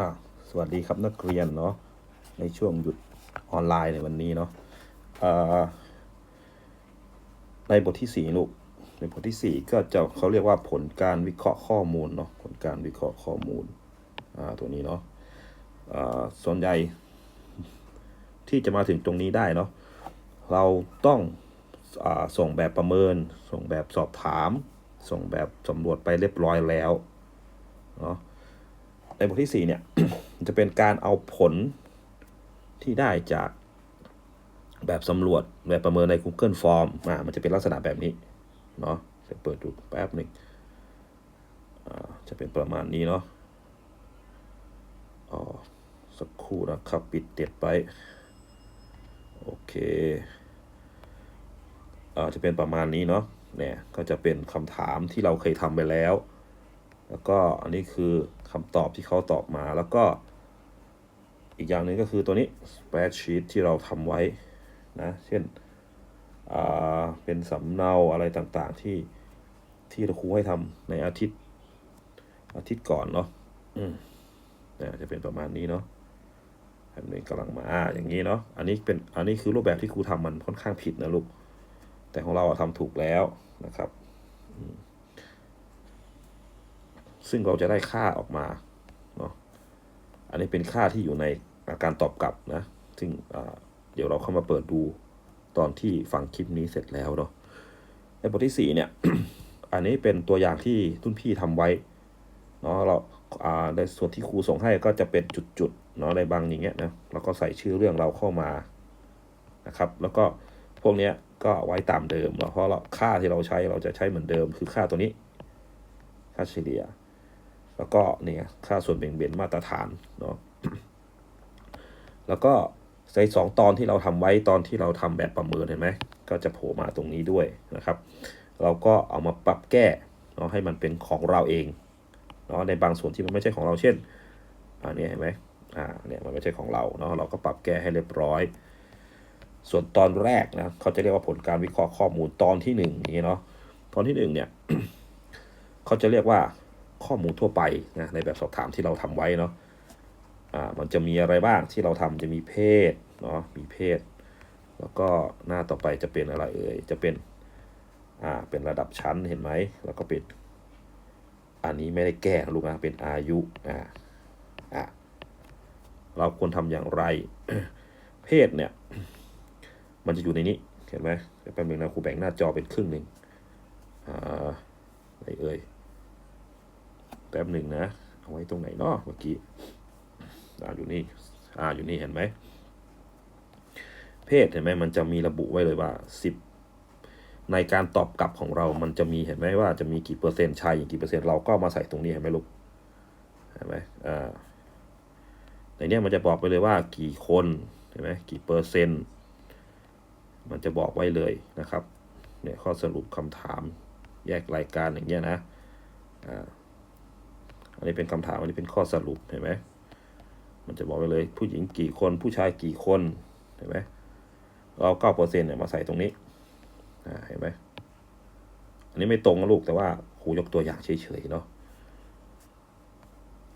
อ่าสวัสดีครับนักเรียนเนาะในช่วงหยุดออนไลน์ในวันนี้เนาะในบทที่สี่ลูกในบทที่สี่ก็จะเขาเรียกว่าผลการวิเคราะห์ข้อมูลเนาะผลการวิเคราะห์ข้อมูลอ่าตัวนี้เนาะอ่าส่วนใหญ่ที่จะมาถึงตรงนี้ได้เนาะเราต้องอส่งแบบประเมิน ส่งแบบสอบถาม ส่งแบบสำรวจไปเรียบร้อยแล้วเนาะ ในบทที่4เนี่ยจะเป็นการเอาผลที่ได้จากแบบสำรวจแบบประเมินใน Google Form มามันจะเป็นลักษณะแบบนี้เนาะจะเปิดดูแป๊บหนึ่งอ่าจะเป็นประมาณนี้เนาะอ๋อสักครู่นะครับ ปิดเด็ดไปโอเคอ่าจะเป็นประมาณนี้เนาะเนี่ยก็จะเป็นคำถามที่เราเคยทำไปแล้ว แล้วก็อันนี้คือคำตอบที่เขาตอบมาแล้วก็ อีกอย่างหนึ่งก็คือตัวนี้ spreadsheet ที่เราทำไว้นะ เช่นอ่าเป็นสำเนาอะไรต่างๆที่ที่เราครูให้ทำในอาทิตย์อาทิตย์ก่อนเนาะอืมเนี่ยจะเป็นประมาณนี้เนาะแบบนี้กำลังมาอย่างนี้เนาะ อันนี้เป็นอันนี้คือรูปแบบที่ครูทำมันค่อนข้างผิดนะลูก แต่ของเราอะทำถูกแล้วนะครับ ซึ่งเราจะได้ค่าออกมาเนาะอันนี้เป็นค่าที่อยู่ในอาการตอบกลับนะ ซึ่งเดี๋ยวเราเข้ามาเปิดดูตอนที่ฟังคลิปนี้เสร็จแล้วเนาะในบทที่ 4 เนี่ย อันนี้เป็นตัวอย่างที่ทุนพี่ทำไว้เนาะเราอ่าในส่วนที่ครูส่งให้ก็จะเป็นจุดๆเนาะในบางอย่างเงี้ยนะเราก็ใส่ชื่อเรื่องเราเข้ามานะครับ แล้วก็พวกเนี้ยก็ไว้ตามเดิมเนาะเพราะเราค่าที่เราใช้เราจะใช้เหมือนเดิม คือค่าตัวนี้ ค่าเฉลี่ย แล้วก็เนี่ยค่าส่วนแบ่งเบนมาตรฐานเนาะแล้วก็ในสองตอนที่เราทำไว้ตอนที่เราทำแบบประเมินเห็นไหมก็จะโผล่มาตรงนี้ด้วยนะครับ เราก็เอามาปรับแก้เนาะให้มันเป็นของเราเองเนาะในบางส่วนที่มันไม่ใช่ของเราเช่นอันนี้เห็นไหมอ่าเนี่ยมันไม่ใช่ของเราเนาะเราก็ปรับแก้ให้เรียบร้อย ส่วนตอนแรกนะเขาจะเรียกว่าผลการวิเคราะห์ข้อมูลตอนที่หนึ่งนี้เนาะตอนที่หนึ่งเนี่ยเขาจะเรียกว่า ข้อมูลทั่วไปนะในแบบสอบถามที่เราทำไว้เนาะอ่ามันจะมีอะไรบ้างที่เราทำจะมีเพศเนาะมีเพศ แล้วก็หน้าต่อไปจะเป็นอะไรเอ่ยจะเป็นอ่าเป็นระดับชั้นเห็นไหมแล้วก็เป็นอันนี้ไม่ได้แก้ลูกนะเป็นอายุอ่าอ่าเราควรทำอย่างไร เพศเนี่ย มันจะอยู่ในนี้เห็นไหมแป๊บนึงนะครูแบ่งหน้าจอเป็นครึ่งหนึ่งอ่าไหนเอ่ย ป๊บหนึ่งนะ เอาไว้ตรงไหนเนาะเมื่อกี้อ่าอยู่นี่อ่าอยู่นี่เห็นไหม เพศเห็นไหมมันจะมีระบุไว้เลยว่าสิบในการตอบกลับของเรา มันจะมีเห็นไหมว่าจะมีกี่เปอร์เซ็นต์ชายกี่เปอร์เซ็นต์เราก็มาใส่ตรงนี้เห็นไหมลูก เห็นไหมอ่าในเนี้ยมันจะบอกไปเลยว่ากี่คนเห็นไหมกี่เปอร์เซ็นต์ มันจะบอกไว้เลยนะครับ เนี่ยข้อสรุปคำถามแยกรายการอย่างเงี้ยนะ อ่า อันนี้เป็นคำถามอันนี้เป็นข้อสรุปเห็นไหมมันจะบอกไปเลยผู้หญิงกี่คนผู้ชายกี่คนเห็นไหมเราเก้าเปอร์เซ็นต์เนี่ยมาใส่ตรงนี้เห็นไหมอันนี้ไม่ตรงนะลูกแต่ว่าครูยกตัวอย่างเฉยๆเนาะ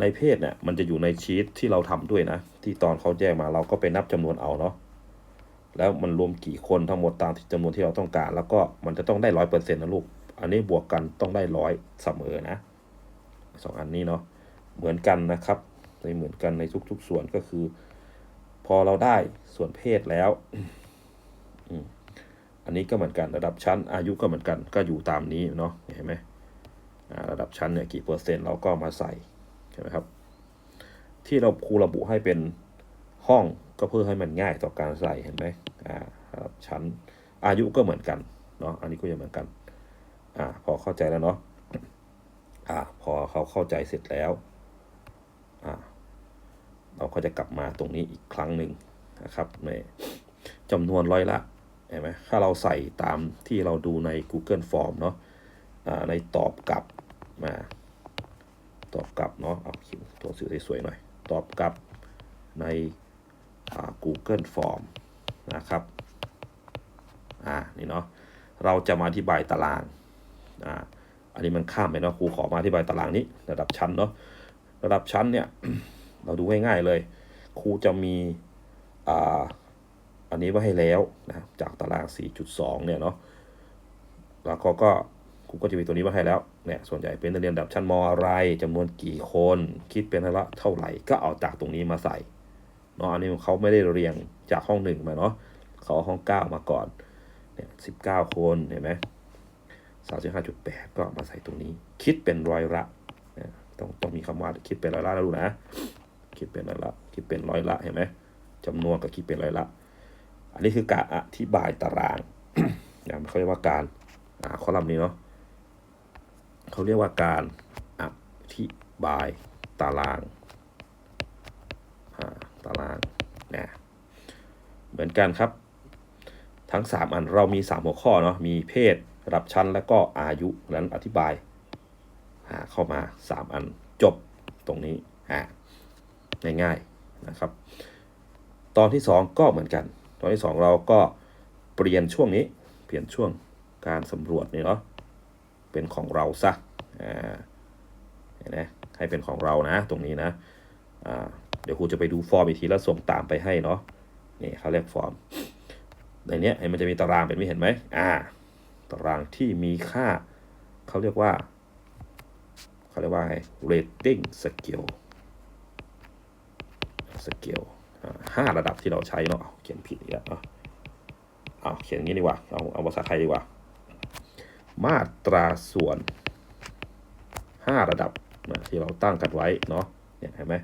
ในเพศเนี่ยมันจะอยู่ในชีตที่เราทำด้วยนะ ที่ตอนเขาแจ้งมาเราก็ไปนับจำนวนเอาเนาะแล้วมันรวมกี่คนทั้งหมดตามที่จำนวนที่เราต้องการ แล้วก็มันจะต้องได้ร้อยเปอร์เซ็นต์นะลูก อันนี้บวกกันต้องได้ร้อยเสมอนะ สองอันนี้เนาะเหมือนกันนะครับในเหมือนกันในทุก ๆ ส่วนก็คือ พอเราได้ส่วนเพศแล้วอันนี้ก็เหมือนกันระดับชั้น อายุก็เหมือนกันก็อยู่ตามนี้เนาะเห็นไหมระดับชั้นเนี่ยกี่เปอร์เซ็นต์เราก็มาใส่ใช่ไหมครับ ที่เราครูระบุให้เป็นห้องก็เพื่อให้มันง่ายต่อการใส่เห็นไหมอ่าระดับชั้นอายุก็เหมือนกันเนาะอันนี้ก็ยังเหมือนกันอ่าพอเข้าใจแล้วเนาะ อ่าพอเขาเข้าใจเสร็จแล้วอ่าเราก็จะกลับมาตรงนี้อีกครั้งหนึ่งนะครับในจำนวนร้อยละเห็นไหมถ้าเราใส่ตามที่เราดูใน Google Form เนาะอ่าในตอบกลับมาตอบกลับเนาะเอาเขียนตัวสื่อสวยๆหน่อย ตอบกลับใน Google Form นะครับอ่านี่เนาะเราจะมาอธิบายตารางอ่า อันนี้มันข้ามไปเนาะครูขอมาอธิบายตารางนี้ ระดับชั้นเนาะระดับชั้นเนี่ยเราดูง่ายๆเลยครูจะมีอ่าอันนี้ไว้ให้แล้วนะจากตาราง 4.2 เนี่ยเนาะแล้วก็ก็ครูก็จะมีตัวนี้ไว้ให้แล้วเนี่ยส่วนใหญ่เป็นนักเรียนระดับชั้นมอะไรจำนวนกี่คนคิดเป็นละเท่าไหร่ก็เอาจากตรงนี้มาใส่เนาะอันนี้เขาไม่ได้เรียงจากห้องหนึ่งมาเนาะเขาเอาห้องเก้ามาก่อนเนี่ยสิคนเห็นไหม สามสิบห้าจุดแปดก็มาใส่ตรงนี้ คิดเป็นร้อยละต้องต้องมีคำว่าคิดเป็นร้อยละแล้วดูนะ คิดเป็นร้อยละคิดเป็นร้อยละเห็นไหมจำนวนกับคิดเป็นร้อยละ อันนี้คือการอธิบายตารางนะเขาเรียกว่าการอ่าคอลัมน์นี้เนาะเขาเรียกว่าการอธิบายตารางตารางนะเหมือนกันครับ ทั้ง 3 อันเรามี 3 หัวข้อเนาะมีเพศ ระดับชั้นและก็อายุนั้นอธิบายอ่าเข้ามา 3 อันจบตรงนี้อ่าง่ายๆนะครับ ตอนที่ 2 ก็เหมือนกัน ตอนที่ 2 เราก็เปลี่ยนช่วงนี้เปลี่ยนช่วงการสำรวจนี่เนาะเป็นของเราซะเห็นไหมให้เป็นของเรานะตรงนี้นะเดี๋ยวครูจะไปดูฟอร์มอีกทีแล้วส่งตามไปให้เนาะนี่เขาเรียกฟอร์มในนี้เห็นมันจะมีตารางเป็นไม่เห็นไหมอ่า ตารางที่มีค่า เขาเรียกว่า เขาเรียกว่าไง rating scale scale ห้าระดับที่เราใช้เนาะเขียนผิดอีกแล้วเนาะเอาเขียนงี้ดีกว่า เอาเอาภาษาไทยดีกว่า มาตราส่วนห้าระดับนะที่เราตั้งกันไว้เนาะเนี่ยเห็นไหม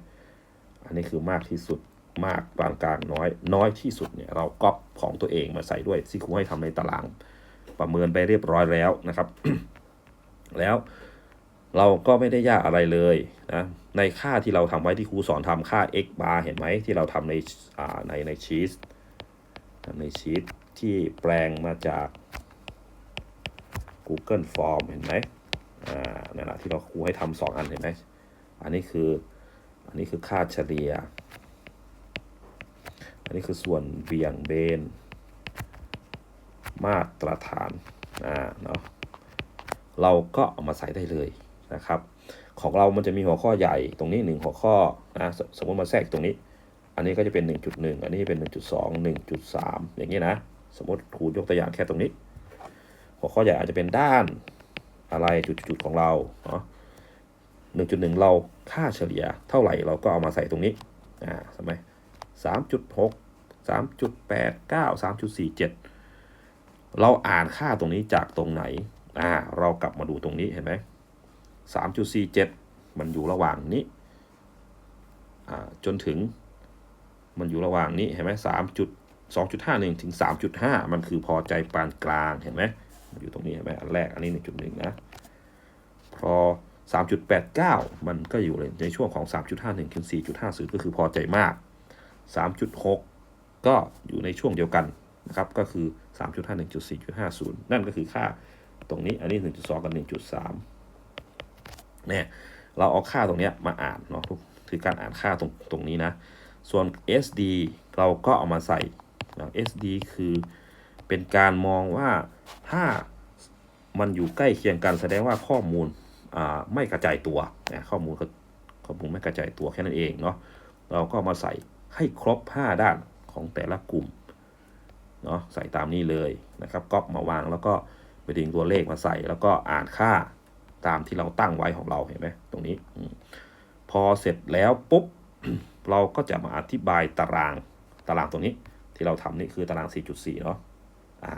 อันนี้คือมากที่สุดมากปานกลางน้อย น้อยที่สุดเนี่ยเราก๊อปของตัวเองมาใส่ด้วยที่ครูให้ทำในตาราง ประเมินไปเรียบร้อยแล้วนะครับ แล้วเราก็ไม่ได้ยากอะไรเลยนะ ในค่าที่เราทำไว้ที่ครูสอนทำค่า x bar เห็นไหมที่เราทำในในในชีสในชีสที่แปลงมาจาก Google Form เห็นไหมอ่านั่นแหละที่เราครูให้ทำสองอันเห็นไหมอันนี้คืออันนี้คือค่าเฉลี่ย อันนี้คือส่วนเบี่ยงเบน มาตรฐานอ่าเนาะเราก็เอามาใส่ได้เลยนะครับ ของเรามันจะมีหัวข้อใหญ่ตรงนี้หนึ่งหัวข้อนะสสมมติมาแทรกตรงนี้ อันนี้ก็จะเป็น 1.1 อันนี้เป็น 1.2 1.3 อย่างนี้นะ สมมติครูยกตัวอย่างแค่ตรงนี้ หัวข้อใหญ่อาจจะเป็นด้านอะไรจุดๆของเราเนาะ1.1เราค่าเฉลี่ยเท่าไหร่เราก็เอามาใส่ตรงนี้ อ่าใช่ไหม3.6 3.89 3.47เเราอ่านค่าตรงนี้จากตรงไหน อ่า เรากลับมาดูตรงนี้เห็นไหม3.47มันอยู่ระหว่างนี้ อ่า จนถึง มันอยู่ระหว่างนี้เห็นไหม3จุด2.51ถึง3.5มันคือพอใจปานกลางเห็นไหมมันอยู่ตรงนี้เห็นไหมอันแรกอันนี้1.1นะ พอ3.89มันก็อยู่ในช่วงของ3.51ถึง4.50ก็คือพอใจมาก3.6ก็อยู่ในช่วงเดียวกัน นะครับก็คือ 3.51จุด4.50 นั่นก็คือค่าตรงนี้อันนี้ 1.2 กับ 1.3เนี่ยเราเอาค่าตรงนี้มาอ่านเนาะคือการอ่านค่าตรงตรงนี้นะ ส่วน SD เราก็เอามาใส่นะ SD คือเป็นการมองว่าถ้ามันอยู่ใกล้เคียงกันแสดงว่าข้อมูลไม่กระจายตัวนะข้อมูลข้อมูลไม่กระจายตัวแค่นั้นเองเนาะเราก็มาใส่ให้ครบ 5 ด้านของแต่ละกลุ่ม เนาะใส่ตามนี้เลยนะครับก๊อปมาวางแล้วก็ไปดึงตัวเลขมาใส่แล้วก็อ่านค่าตามที่เราตั้งไว้ของเราเห็นไหมตรงนี้พอเสร็จแล้วปุ๊บเราก็จะมาอธิบายตารางตารางตรงนี้ที่เราทำนี่คือตาราง 4.4 เนาะอ่า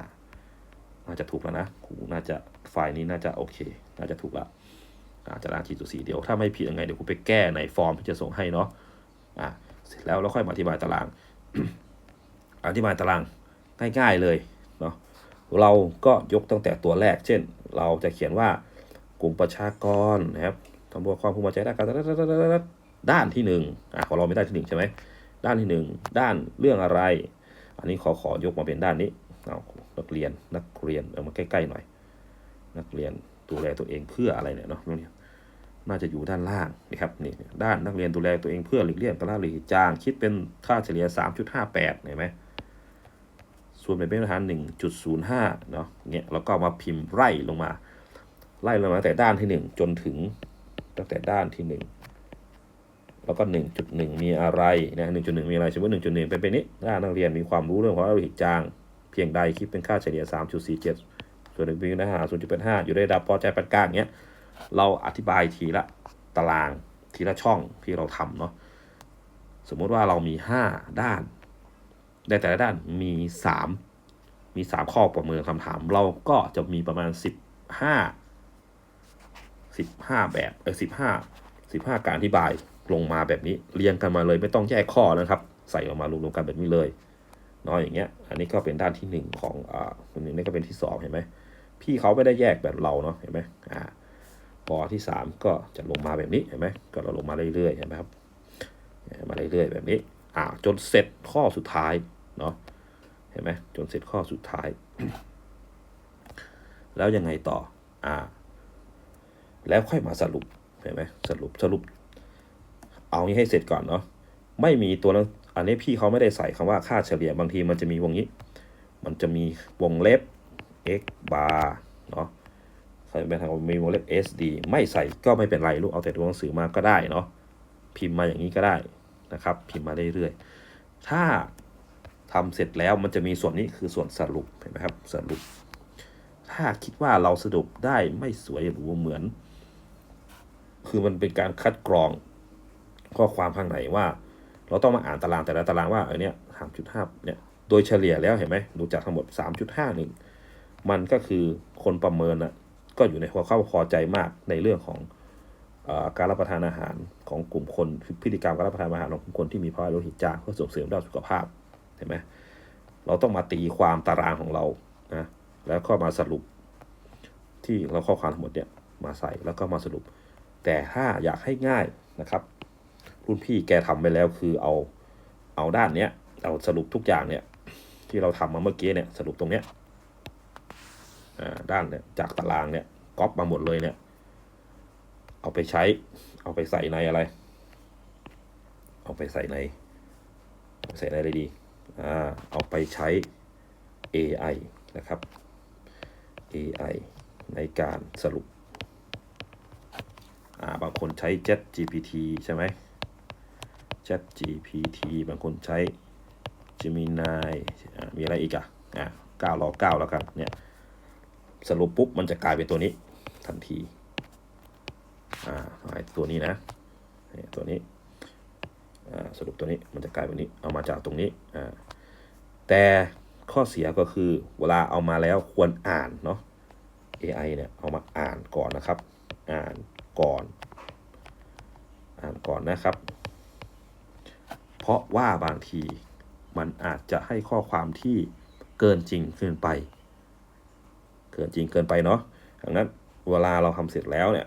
น่าจะถูกแล้วนะครูน่าจะไฟล์นี้น่าจะโอเค น่าจะถูกล้วอ่าตาราง 4.4 เดี๋ยวถ้าไม่ผิดยังไงเดี๋ยวครูไปแก้ในฟอร์มที่จะส่งให้เนาะอ่าเสร็จแล้วเราค่อยมาอธิบายตาราง อธิบายตาราง ง่ายๆเลยเนาะเราก็ยกตั้งแต่ตัวแรก เช่น เราจะเขียนว่ากลุ่มประชากรนะครับทำบวความภูมิใจด้านการด้านที่หนึ่งอะของเราไม่ได้ที่หนึ่งใช่ไหมด้านที่หนึ่งด้านเรื่องอะไร อันนี้ขอขอยกมาเป็นด้านนี้เอานักเรียนนักเรียนเอามาใกล้ๆหน่อย นักเรียนดูแลตัวเองเพื่ออะไรเนี่ยเนาะนี่น่าจะอยู่ด้านล่างนะครับนี่ด้านนักเรียนดูแลตัวเองเพื่อหลีกเลี่ยงการล่าหลีกจาง คิดเป็นค่าเฉลี่ย 3.58เห็นไหม ส่วนเป็นมาตรฐาน 1.05 เนาะเงี้ยแล้วก็มาพิมพ์ไล่ลงมา ไล่ลงมาแต่ด้านที่ 1 จนถึงตั้งแต่ด้านที่ 1 แล้วก็หนึ่งจุดหนึ่งมีอะไรนะหนึ่งจุดหนึ่งมีอะไรสมมติหนึ่งจุดหนึ่งเป็นเป็นนี้ถ้านักเรียนมีความรู้เรื่องของโลหิตจาง เพียงใดคิดเป็นค่าเฉลี่ยสามจุดสี่เจ็ดส่วนหนึ่งเป็นเนื้อหาศูนย์จุดแปดห้าอยู่ในระดับพอใจปานกลางเนี้ยเราอธิบายทีละตารางทีละช่องที่เราทำเนาะสมมุติว่าเรามีห้าด้าน ในแต่ละด้านมีสามมีสามข้อประเมินคำถาม เราก็จะมีประมาณสิบห้าสิบห้าแบบเออสิบห้าสิบห้าการอธิบายลงมาแบบนี้เรียงกันมาเลยไม่ต้องแยกข้อนะครับ ใส่ออกมารวมๆกันแบบนี้เลยเนาะอย่างเงี้ย อันนี้ก็เป็นด้านที่หนึ่งของอ่าอันนี้ก็เป็นที่สองเห็นไหมพี่เขาไม่ได้แยกแบบเราเนาะเห็นไหมอ่าปอที่สามก็จะลงมาแบบนี้เห็นไหมก็เราลงมาเรื่อยๆเห็นไหมครับมาเรื่อยๆแบบนี้อ่าจนเสร็จข้อสุดท้าย เนาะเห็นไหมจนเสร็จข้อสุดท้าย แล้วยังไงต่ออ่าแล้วค่อยมาสรุปเห็นไหมสรุปสรุป เอางี้ให้เสร็จก่อนเนาะไม่มีตัวนั้นอันนี้พี่เขาไม่ได้ใส่คำว่าค่าเฉลี่ยบางทีมันจะมีวงนี้ มันจะมีวงเล็บ x bar เนาะใส่เป็นทางมีวงเล็บ SD ไม่ใส่ก็ไม่เป็นไรลูกเอาแต่ตัวหนังสือมาก็ได้เนาะพิมพ์มาอย่างนี้ก็ได้นะครับ พิมพ์มาเรื่อยๆ ถ้า ทำเสร็จแล้วมันจะมีส่วนนี้คือส่วนสรุปเห็นไหมครับสรุป ถ้าคิดว่าเราสรุปได้ไม่สวยหรือเหมือน คือมันเป็นการคัดกรองข้อความข้างในว่า เราต้องมาอ่านตารางแต่ละตารางว่าเออเนี่ยสามจุดห้าเนี่ยโดยเฉลี่ยแล้วเห็นไหมดูจากทั้งหมดสามจุดห้าหนึ่งมันก็คือคนประเมินนะก็อยู่ในหัวเข้าพอใจมากในเรื่องของออการรับประทานอาหารของกลุ่มคนพฤติกรรมการรับประทานอาหารของกลุ่มคนที่มีภาวะโลหิตจางเพื่อส่งเสริมด้านสุขภาพ เห็นไหมเราต้องมาตีความตารางของเรานะแล้วก็มาสรุปที่เราข้อความทั้งหมดเนี่ยมาใส่แล้วก็มาสรุป แต่ถ้าอยากให้ง่ายนะครับ รุ่นพี่แกทำไปแล้วคือเอาเอาด้านเนี้ยเอาสรุปทุกอย่างเนี่ยที่เราทำมาเมื่อกี้เนี่ยสรุปตรงเนี้ยอ่าด้านเนี่ยจากตารางเนี่ยก๊อปมาหมดเลยเนี่ย เอาไปใช้เอาไปใส่ในอะไร เอาไปใส่ในเอาไปใส่ในอะไรดี เอาไปใช้ AI นะครับ AI ในการสรุป บางคนใช้ Chat GPT ใช่ไหม Chat GPT บางคนใช้ Gemini มีอะไรอีกอะอ่าเก้ารอเก้าแล้วกันเนี่ย สรุปปุ๊บ มันจะกลายเป็นตัวนี้ทันที อ่าตัวนี้นะตัวนี้ สรุปตัวนี้มันจะกลายเป็นนี้เอามาจากตรงนี้ แต่ข้อเสียก็คือเวลาเอามาแล้วควรอ่านเนาะ AI เนี่ยเอามาอ่านก่อนนะครับ อ่านก่อน อ่านก่อนนะครับ เพราะว่าบางทีมันอาจจะให้ข้อความที่เกินจริงเกินไป เกินจริงเกินไปเนาะดังนั้นเวลาเราทำเสร็จแล้วเนี่ย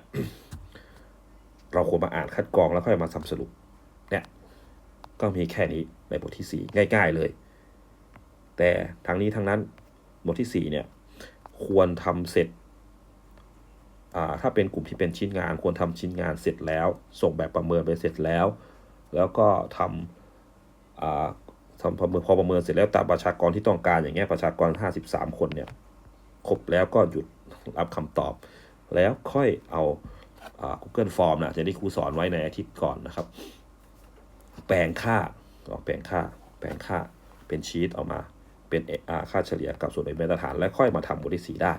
เราควรมาอ่านคัดกรองแล้วค่อยมาสรุป ก็มีแค่นี้ในบทที่ 4 ง่าย ๆเลย แต่ทั้งนี้ทั้งนั้นบทที่ 4 เนี่ย ควรทำเสร็จอ่าถ้าเป็นกลุ่มที่เป็นชิ้นงาน ควรทำชิ้นงานเสร็จแล้ว ส่งแบบประเมินไปเสร็จแล้ว แล้วก็ทำอ่าทำประเมินพอประเมินเสร็จแล้วตามประชากรที่ต้องการอย่างเงี้ยประชากร 53 คนเนี่ยครบแล้วก็หยุดรับคำตอบ แล้วค่อยเอาอ่า Google Form นะจะที่ครูสอนไว้ในอาทิตย์ก่อนนะครับ แปลงค่าออกแปลงค่า แปลงค่าเป็นชีตออกมาเป็นอ่าค่าเฉลี่ยกับส่วนโดยมาตรฐาน แล้วค่อยมาทำบทที่ 4 ได้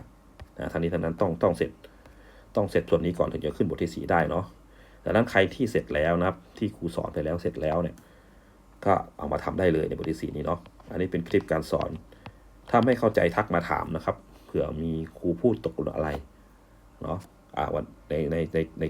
นะทั้งนี้ทั้งนั้นต้องต้องเสร็จต้องเสร็จส่วนนี้ก่อนถึงจะขึ้นบทที่ 4 ได้เนาะดังนั้นใครที่เสร็จแล้วนะครับที่ครูสอนไปแล้วเสร็จแล้วเนี่ยก็เอามาทำได้เลยในบทที่ 4 นี้เนาะอันนี้เป็นคลิปการสอน ถ้าไม่เข้าใจทักมาถามนะครับเผื่อมีครูพูดตกหล่นอะไรเนาะอ่าวันในในในใน